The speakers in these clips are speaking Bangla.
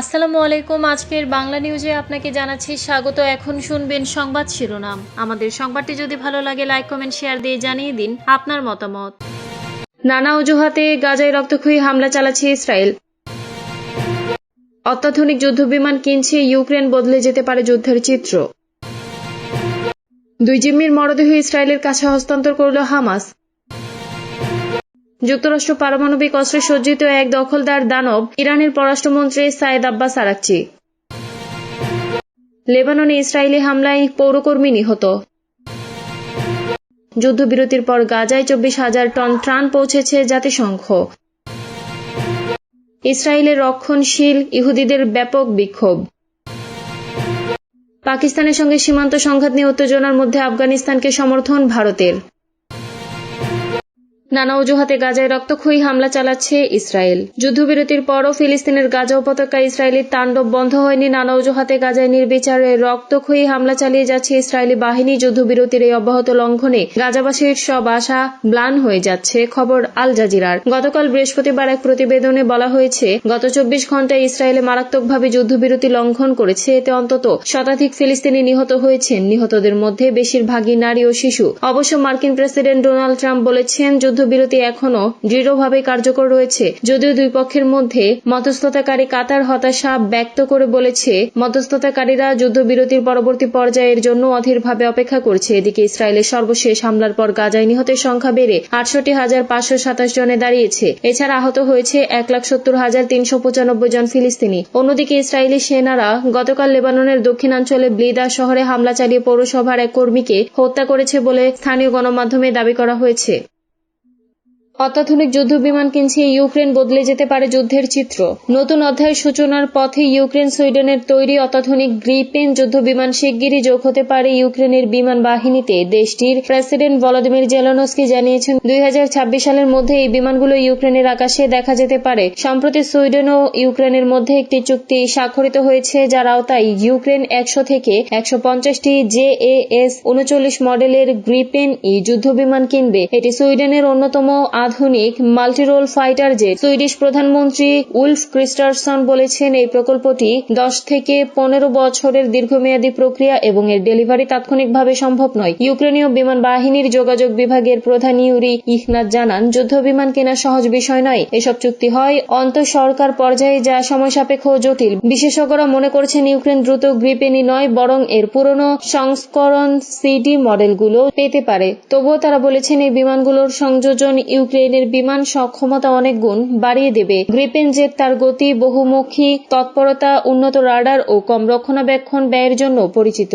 আসসালামু আলাইকুম। আজকের বাংলা নিউজে আপনাকে জানাচ্ছি স্বাগত। এখন শুনবেন সংবাদ শিরোনাম। আমাদের সংবাদটি যদি ভালো লাগে লাইক কমেন্ট শেয়ার দিয়ে জানিয়ে দিন আপনার মতামত। নানা অজুহাতে গাজায় রক্তক্ষয়ী হামলা চালাচ্ছে ইসরায়েল। অত্যাধুনিক যুদ্ধবিমান কিনছে ইউক্রেন, বদলে যেতে পারে যুদ্ধের চিত্র। দুই জিম্মির মরদেহ ইসরায়েলের কাছে হস্তান্তর করল হামাস। যুক্তরাষ্ট্র পারমাণবিক অস্ত্রে সজ্জিত এক দখলদার দানব ইরানের পররাষ্ট্রমন্ত্রী সায়েদ আব্বাস আরাকচি। লেবাননে ইসরায়েলি হামলায় পৌরকর্মী নিহত। যুদ্ধবিরতির পর গাজায় চব্বিশ হাজার টন ত্রাণ পৌঁছেছে জাতিসংঘ। ইসরায়েলের রক্ষণশীল ইহুদিদের ব্যাপক বিক্ষোভ। পাকিস্তানের সঙ্গে সীমান্ত সংঘাত নিয়ে উত্তেজনার মধ্যে আফগানিস্তানকে সমর্থন ভারতের। নানা অজুহাতে গাজায় রক্তক্ষয়ী হামলা চালাচ্ছে ইসরায়েল। যুদ্ধবিরতির পরও ফিলিস্তিনের গাজা উপত্যকায় ইসরায়েলি তাণ্ডব বন্ধ হয়নি। নানা অজুহাতে গাজায় নির্বিচারে রক্তক্ষয়ী হামলা চালিয়ে যাচ্ছে ইসরায়েলি বাহিনী। যুদ্ধবিরতির এই অব্যাহত লঙ্ঘনে গাজাবাসীর সব আশা ম্লান হয়ে যাচ্ছে, খবর আল জাজিরার। গতকাল বৃহস্পতিবার এক প্রতিবেদনে বলা হয়েছে, গত চব্বিশ ঘন্টায় ইসরায়েলে মারাত্মকভাবে যুদ্ধবিরতি লঙ্ঘন করেছে। এতে অন্তত শতাধিক ফিলিস্তিনি নিহত হয়েছেন। নিহতদের মধ্যে বেশিরভাগই নারী ও শিশু। অবশ্য মার্কিন প্রেসিডেন্ট ডোনাল্ড ট্রাম্প বলেছেন যুদ্ধবিরতি এখনও দৃঢ়ভাবে কার্যকর রয়েছে, যদিও দুই পক্ষের মধ্যে মধ্যস্থতাকারী কাতার হতাশা ব্যক্ত করে বলেছে, মধ্যস্থতাকারীরা যুদ্ধবিরতির পরবর্তী পর্যায়ের জন্য অধীরভাবে অপেক্ষা করছে। এদিকে ইসরায়েলের সর্বশেষ হামলার পর গাজায় নিহতের সংখ্যা বেড়ে আটষট্টি হাজার পাঁচশো সাতাশ জনে দাঁড়িয়েছে। এছাড়া আহত হয়েছে এক লাখ সত্তর হাজার তিনশো পঁচানব্বই জন ফিলিস্তিনি। অন্যদিকে ইসরায়েলি সেনারা গতকাল লেবাননের দক্ষিণাঞ্চলে ব্লিদা শহরে হামলা চালিয়ে পৌরসভার এক কর্মীকে হত্যা করেছে বলে স্থানীয় গণমাধ্যমে দাবি করা হয়েছে। অত্যাধুনিক যুদ্ধ বিমান কিনছে ইউক্রেন বদলে যেতে পারে যুদ্ধের চিত্র। নতুন অধ্যায়ের সূচনার পথে ইউক্রেন সুইডেনের তৈরি অত্যাধুনিক গ্রিপেন যুদ্ধ বিমান শিগগিরই যোগ হতে পারে ইউক্রেনের বিমান বাহিনীতে। দেশটির প্রেসিডেন্ট ভলোদিমির জেলনস্কি জানিয়েছেন, দুই সালের মধ্যে এই বিমানগুলো ইউক্রেনের আকাশে দেখা যেতে পারে। সম্প্রতি সুইডেন ও ইউক্রেনের মধ্যে একটি চুক্তি স্বাক্ষরিত হয়েছে, যার আওতায় ইউক্রেন একশো থেকে একশো পঞ্চাশটি জে এ এস উনচল্লিশ মডেলের গ্রিপেন ই যুদ্ধ বিমান কিনবে। এটি সুইডেনের অন্যতম আধুনিক মাল্টিরোল ফাইটার জেট। সুইডিশ প্রধানমন্ত্রী উলফ ক্রিস্টারসন বলেছেন, এই প্রকল্পটি দশ থেকে পনেরো বছরের দীর্ঘমেয়াদী প্রক্রিয়া এবং এর ডেলিভারি তাৎক্ষণিকভাবে সম্ভব নয়। ইউক্রেনীয় বিমান বাহিনীর যোগাযোগ বিভাগের প্রধান ইউরি ইহনাথ জানান, যুদ্ধ বিমান কেনা সহজ বিষয় নয়। এসব চুক্তি হয় অন্ত সরকার পর্যায়ে যা সময় সাপেক্ষ জটিল। বিশেষজ্ঞরা মনে করছেন, ইউক্রেন দ্রুত গ্রিপেনি নয়, বরং এর পুরনো সংস্করণ সিডি মডেলগুলো পেতে পারে। তবুও তারা বলেছেন, এই বিমানগুলোর সংযোজন ইউক্রেন ইউক্রেনের বিমান সক্ষমতা অনেক গুণ বাড়িয়ে দেবে। গ্রিপেন জেট তার গতি, বহুমুখী, তৎপরতা, উন্নত রাডার ও কম রক্ষণাবেক্ষণ ব্যয়ের জন্য পরিচিত।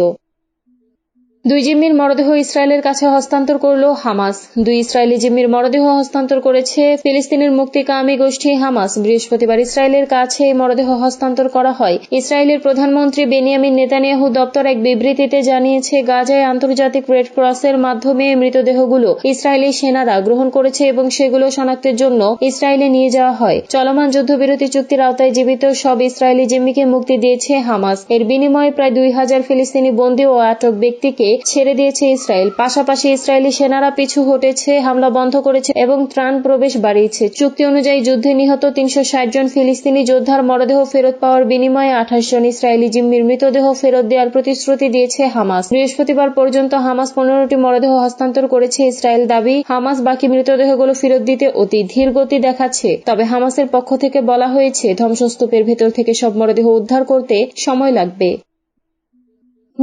দুই জিম্মির মরদেহ ইসরায়েলের কাছে হস্তান্তর করল হামাস। দুই ইসরায়েলি জিম্মির মরদেহ হস্তান্তর করেছে ফিলিস্তিনের মুক্তিকামী গোষ্ঠী হামাস। বৃহস্পতিবার ইসরায়েলের কাছে মরদেহ হস্তান্তর করা হয়। ইসরায়েলের প্রধানমন্ত্রী বেনিয়ামিন নেতানিয়াহু দপ্তর এক বিবৃতিতে জানিয়েছে, গাজায় আন্তর্জাতিক রেড ক্রসের মাধ্যমে মৃতদেহগুলো ইসরায়েলি সেনারা গ্রহণ করেছে এবং সেগুলো শনাক্তের জন্য ইসরায়েলে নিয়ে যাওয়া হয়। চলমান যুদ্ধবিরতি চুক্তির আওতায় জীবিত সব ইসরায়েলি জিম্মিকে মুক্তি দিয়েছে হামাস। এর বিনিময়ে প্রায় দুই হাজার ফিলিস্তিনি বন্দী ও আটক ব্যক্তিকে ছেড়ে দিয়েছে ইসরায়েল। পাশাপাশি ইসরায়েলি সেনারা পিছু হটেছে, হামলা বন্ধ করেছে এবং ত্রাণ প্রবেশ বাড়িয়েছে। চুক্তি অনুযায়ী যুদ্ধে নিহত তিনশো ষাট জন ফিলিস্তিনি যোদ্ধার মরদেহ ফেরত পাওয়ার বিনিময়ে আঠাশ জন ইসরায়েলি জিম্মির মৃতদেহ ফেরত দেওয়ার প্রতিশ্রুতি দিয়েছে হামাস। বৃহস্পতিবার পর্যন্ত হামাস পনেরোটি মরদেহ হস্তান্তর করেছে ইসরায়েল দাবি, হামাস বাকি মৃতদেহগুলো ফেরত দিতে অতি ধীর গতি দেখাচ্ছে। তবে হামাসের পক্ষ থেকে বলা হয়েছে, ধ্বংসস্তূপের ভেতর থেকে সব মরদেহ উদ্ধার করতে সময় লাগবে।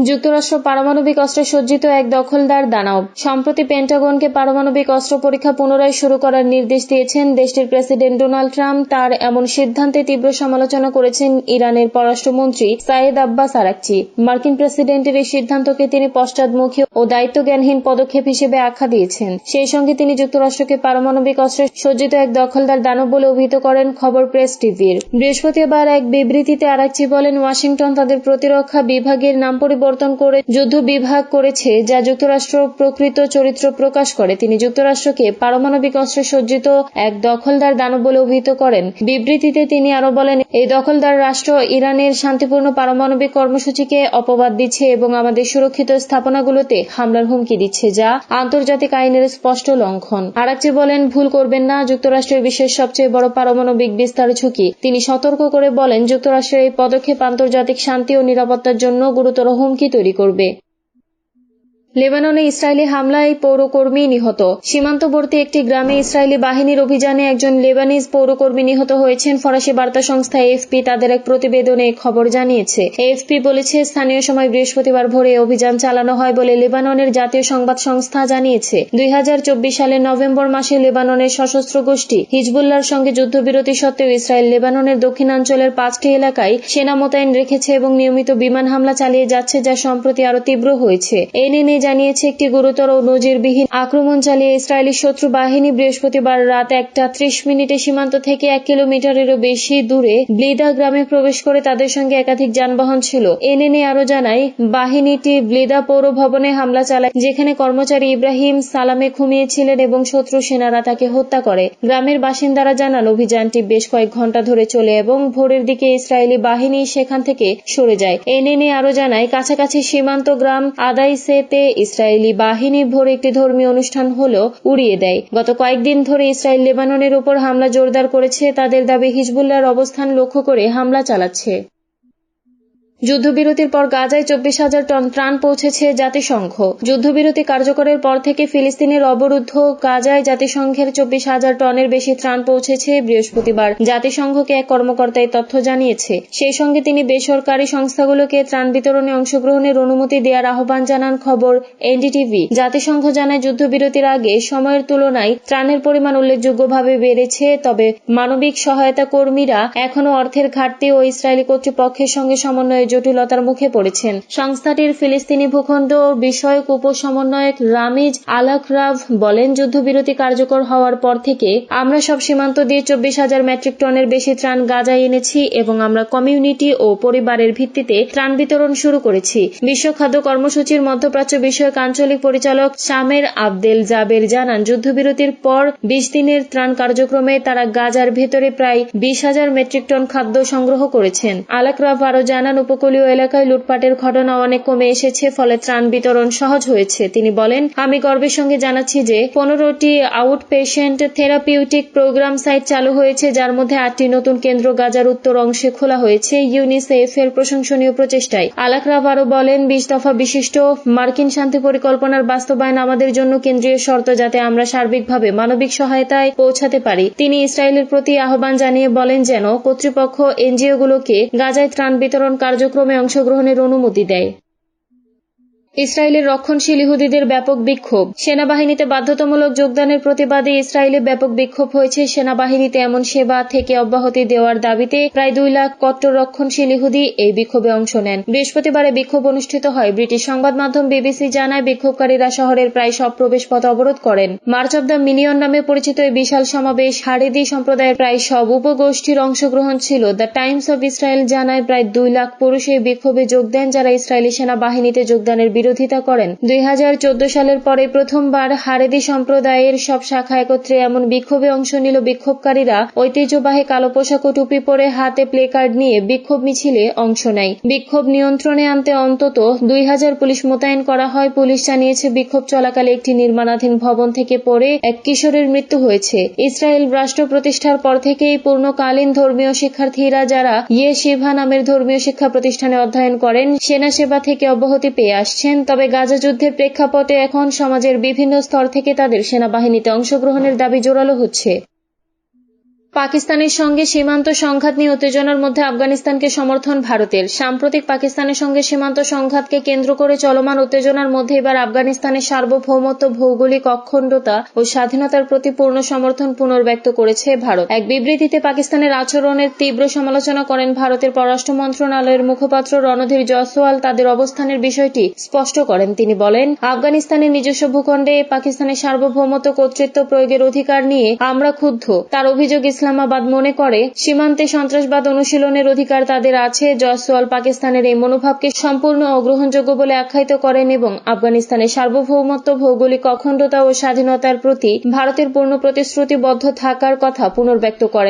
যুক্তরাষ্ট্র পারমাণবিক অস্ত্রে সজ্জিত এক দখলদার দানব। সম্প্রতি পেন্টাগনকে পারমাণবিক অস্ত্র পরীক্ষা পুনরায় শুরু করার নির্দেশ দিয়েছেন দেশটির প্রেসিডেন্ট ডোনাল্ড ট্রাম্প। তার এমন সিদ্ধান্তে তীব্র সমালোচনা করেছেন ইরানের পররাষ্ট্রমন্ত্রী সাইদ আব্বাস আরাকচি। মার্কিন প্রেসিডেন্টের এই সিদ্ধান্তকে তিনি পশ্চাদমুখী ও দায়িত্বজ্ঞানহীন পদক্ষেপ হিসেবে আখ্যা দিয়েছেন। সেই সঙ্গে তিনি যুক্তরাষ্ট্রকে পারমাণবিক অস্ত্রে সজ্জিত এক দখলদার দানব বলে অভিহিত করেন খবর প্রেস টিভির। বৃহস্পতিবার এক বিবৃতিতে আরাকচি বলেন, ওয়াশিংটন তাদের প্রতিরক্ষা বিভাগের নাম পরিবর্তন পরিবর্তন করে যুদ্ধ বিভাগ করেছে, যা যুক্তরাষ্ট্র প্রকৃত চরিত্র প্রকাশ করে। তিনি যুক্তরাষ্ট্রকে পারমাণবিক অস্ত্রে সজ্জিত এক দখলদার দানব বলে অভিহিত করেন। বিবৃতিতে তিনি আরও বলেন, এই দখলদার রাষ্ট্র ইরানের শান্তিপূর্ণ পারমাণবিক কর্মসূচিকে অপবাদ দিচ্ছে এবং আমাদের সুরক্ষিত স্থাপনাগুলোতে হামলার হুমকি দিচ্ছে, যা আন্তর্জাতিক আইনের স্পষ্ট লঙ্ঘন। আরাকচি বলেন, ভুল করবেন না, যুক্তরাষ্ট্রের বিশ্বের সবচেয়ে বড় পারমাণবিক বিস্তার ঝুঁকি। তিনি সতর্ক করে বলেন, যুক্তরাষ্ট্রের এই পদক্ষেপ আন্তর্জাতিক শান্তি ও নিরাপত্তার জন্য গুরুতর হুমকি তৈরি করবে। লেবাননে ইসরায়েলি হামলায় পৌরকর্মী নিহত। সীমান্তবর্তী একটি গ্রামে ইসরায়েলি বাহিনীর অভিযানে একজন লেবানিজ পৌরকর্মী নিহত হয়েছেন। ফরাসি বার্তা সংস্থা এফপি তাদের এক প্রতিবেদনে খবর জানিয়েছে। এফপি বলেছে, স্থানীয় সময় বৃহস্পতিবার ভোরে অভিযান চালানো হয় বলে লেবাননের জাতীয় সংবাদ সংস্থা জানিয়েছে। দুই হাজার চব্বিশ সালের নভেম্বর মাসে লেবাননের সশস্ত্র গোষ্ঠী হিজবুল্লার সঙ্গে যুদ্ধবিরতি সত্ত্বেও ইসরায়েল লেবাননের দক্ষিণাঞ্চলের পাঁচটি এলাকায় সেনা মোতায়েন রেখেছে এবং নিয়মিত বিমান হামলা চালিয়ে যাচ্ছে, যা সম্প্রতি আরও তীব্র হয়েছে। এ নিয়ে জানিয়েছে, একটি গুরুতর নজিরবিহীন আক্রমণ চালিয়ে ইসরায়েলি শত্রু বাহিনী বৃহস্পতিবার রাত একটা ত্রিশ মিনিটে সীমান্ত থেকে এক কিলোমিটারেরও বেশি দূরে ব্লিদা গ্রামে প্রবেশ করে তাদের সঙ্গে একাধিক যানবাহন ছিল। এনএনএ আরও জানায়, বাহিনীটি ব্লিদা পৌর ভবনে হামলা চালায়, যেখানে কর্মচারী ইব্রাহিম সালামে ঘুমিয়েছিলেন এবং শত্রু সেনারা তাকে হত্যা করে। গ্রামের বাসিন্দারা জানান, অভিযানটি বেশ কয়েক ঘণ্টা ধরে চলে এবং ভোরের দিকে ইসরায়েলি বাহিনী সেখান থেকে সরে যায়। এনএনএ আরও জানায়, কাছাকাছি সীমান্ত গ্রাম আদাইসেতে ইসরায়েলি বাহিনী ভোরে একটি ধর্মীয় অনুষ্ঠান হলেও উড়িয়ে দেয়। গত কয়েকদিন ধরে ইসরায়েল লেবাননের উপর হামলা জোরদার করেছে। তাদের দাবি হিজবুল্লাহর অবস্থান লক্ষ্য করে হামলা চালাচ্ছে। যুদ্ধবিরতির পর গাজায় চব্বিশ হাজার টন ত্রাণ পৌঁছেছে জাতিসংঘ। যুদ্ধবিরতি কার্যকরের পর থেকে ফিলিস্তিনের অবরুদ্ধ গাজায় জাতিসংঘের চব্বিশ হাজার টনের বেশি ত্রাণ পৌঁছেছে বৃহস্পতিবার। জাতিসংঘকে এক কর্মকর্তা তথ্য জানিয়েছে। সেই সঙ্গে তিনি বেসরকারি সংস্থাগুলোকে ত্রাণ বিতরণে অংশগ্রহণের অনুমতি দেওয়ার আহ্বান জানান খবর এনডিটিভি। জাতিসংঘ জানায়, যুদ্ধবিরতির আগে সময়ের তুলনায় ত্রাণের পরিমাণ উল্লেখযোগ্যভাবে বেড়েছে, তবে মানবিক সহায়তা কর্মীরা এখনও অর্থের ঘাটতি ও ইসরায়েলি কর্তৃপক্ষের সঙ্গে সমন্বয়ে জটিলতার মুখে পড়েছেন। সংস্থাটির ফিলিস্তিনি ভূখণ্ড বিষয়ক উপসমন্বয়ক রামিজ আলাকরাভ বলেন, যুদ্ধবিরতি কার্যকর হওয়ার পর থেকে আমরা সব সীমান্ত দিয়ে চব্বিশ হাজার মেট্রিক টনের বেশি ত্রাণ গাজায় এনেছি এবং আমরা কমিউনিটি ও পরিবারের ভিত্তিতে ত্রাণ বিতরণ শুরু করেছি। বিশ্ব খাদ্য কর্মসূচির মধ্যপ্রাচ্য বিষয়ক আঞ্চলিক পরিচালক শামের আবদেল জাবের জানান, যুদ্ধবিরতির পর বিশ দিনের ত্রাণ কার্যক্রমে তারা গাজার ভেতরে প্রায় বিশ হাজার মেট্রিক টন খাদ্য সংগ্রহ করেছেন। আলাকরাভ আরও জানান উপকূলীয় এলাকায় লুটপাটের ঘটনা অনেক কমে এসেছে, ফলে ত্রাণ বিতরণ সহজ হয়েছে। তিনি বলেন, আমি গর্বের সঙ্গে জানাচ্ছি যে পনেরোটি out patient therapeutic programme site চালু হয়েছে, যার মধ্যে আটটি নতুন কেন্দ্র গাজার উত্তর অংশে খোলা হয়েছে ইউনিসেফ এর প্রশংসনীয় প্রচেষ্টায়। আলাকরাভ আরও বলেন, বিশ দফা বিশিষ্ট মার্কিন শান্তি পরিকল্পনার বাস্তবায়ন আমাদের জন্য কেন্দ্রীয় শর্ত যাতে আমরা সার্বিকভাবে মানবিক সহায়তায় পৌঁছাতে পারি। তিনি ইসরায়েলের প্রতি আহ্বান জানিয়ে বলেন যেন কর্তৃপক্ষ এনজিওগুলোকে গাজায় ত্রাণ বিতরণ কার্যক্রমে অংশগ্রহণের অনুমতি দেয়। ইসরায়েলের রক্ষণশীল ইহুদিদের ব্যাপক বিক্ষোভ। সেনাবাহিনীতে বাধ্যতামূলক যোগদানের প্রতিবাদে ইসরায়েলে ব্যাপক বিক্ষোভ হয়েছে। সেনাবাহিনীতে এমন সেবা থেকে অব্যাহতি দেওয়ার দাবিতে প্রায় দুই লাখ কট্টর রক্ষণশীল ইহুদি এই বিক্ষোভে অংশ নেন। বৃহস্পতিবারে বিক্ষোভ অনুষ্ঠিত হয়। ব্রিটিশ সংবাদ মাধ্যম বিবিসি জানায়, বিক্ষোভকারীরা শহরের প্রায় সব প্রবেশ পথ অবরোধ করেন। মার্চ অব দ্য মিলিয়ন নামে পরিচিত এই বিশাল সমাবেশ হারেদি সম্প্রদায়ের প্রায় সব উপগোষ্ঠীর অংশগ্রহণ ছিল। দ্য টাইমস অব ইসরায়েল জানায়, প্রায় দুই লাখ পুরুষ এই বিক্ষোভে যোগ দেন, যারা ইসরায়েলি সেনাবাহিনীতে যোগদানের বিরোধিতা করেন। দুই হাজার চোদ্দ সালের পরে প্রথমবার হারেদি সম্প্রদায়ের সব শাখা একত্রে এমন বিক্ষোভে অংশ নিল বিক্ষোভকারীরা। ঐতিহ্যবাহী কালো পোশাক ও টুপি পরে হাতে প্লে কার্ড নিয়ে বিক্ষোভ মিছিলে অংশ নেয়। বিক্ষোভ নিয়ন্ত্রণে আনতে অন্তত দুই হাজার পুলিশ মোতায়েন করা হয়। পুলিশ জানিয়েছে, বিক্ষোভ চলাকালে একটি নির্মাণাধীন ভবন থেকে পড়ে এক কিশোরের মৃত্যু হয়েছে। ইসরায়েল রাষ্ট্র প্রতিষ্ঠার পর থেকেই পূর্ণকালীন ধর্মীয় শিক্ষার্থীরা যারা ইয়ে শিভা নামের ধর্মীয় শিক্ষা প্রতিষ্ঠানে অধ্যয়ন করেন, সেনা সেবা থেকে অব্যাহতি পেয়ে আসছেন। তবে গাজা যুদ্ধের প্রেক্ষাপটে এখন সমাজের বিভিন্ন স্তর থেকে তাদের সেনাবাহিনীতে অংশগ্রহণের দাবি জোরালো হচ্ছে। পাকিস্তানের সঙ্গে সীমান্ত সংঘাত নিয়ে উত্তেজনার মধ্যে আফগানিস্তানকে সমর্থন ভারতের। সাম্প্রতিক পাকিস্তানের সঙ্গে সীমান্ত সংঘাতকে কেন্দ্র করে চলমান উত্তেজনার মধ্যে এবার আফগানিস্তানের সার্বভৌমত্ব, ভৌগোলিক অখণ্ডতা ও স্বাধীনতার প্রতি পূর্ণ সমর্থন পুনর্ব্যক্ত করেছে ভারত। এক বিবৃতিতে পাকিস্তানের আচরণের তীব্র সমালোচনা করেন ভারতের পররাষ্ট্র মন্ত্রণালয়ের মুখপাত্র রণধীর জয়সওয়াল। তাদের অবস্থানের বিষয়টি স্পষ্ট করেন। তিনি বলেন, আফগানিস্তানের নিজস্ব ভূখণ্ডে পাকিস্তানের সার্বভৌমত্ব কর্তৃত্ব প্রয়োগের অধিকার নিয়ে আমরা ক্ষুব্ধ। তার অভিযোগ ইসলামাবাদ মনে করে, সীমান্তে সন্ত্রাসবাদ অনুশীলনের অধিকার তাদের আছে। জয়সওয়াল পাকিস্তানের এই মনোভাবকে সম্পূর্ণ অগ্রহণযোগ্য বলে আখ্যায়িত করেন এবং আফগানিস্তানের সার্বভৌমত্ব, ভৌগোলিক অখণ্ডতা ও স্বাধীনতার প্রতি ভারতের পূর্ণ প্রতিশ্রুতিবদ্ধ থাকার কথা পুনর্ব্যক্ত করেন।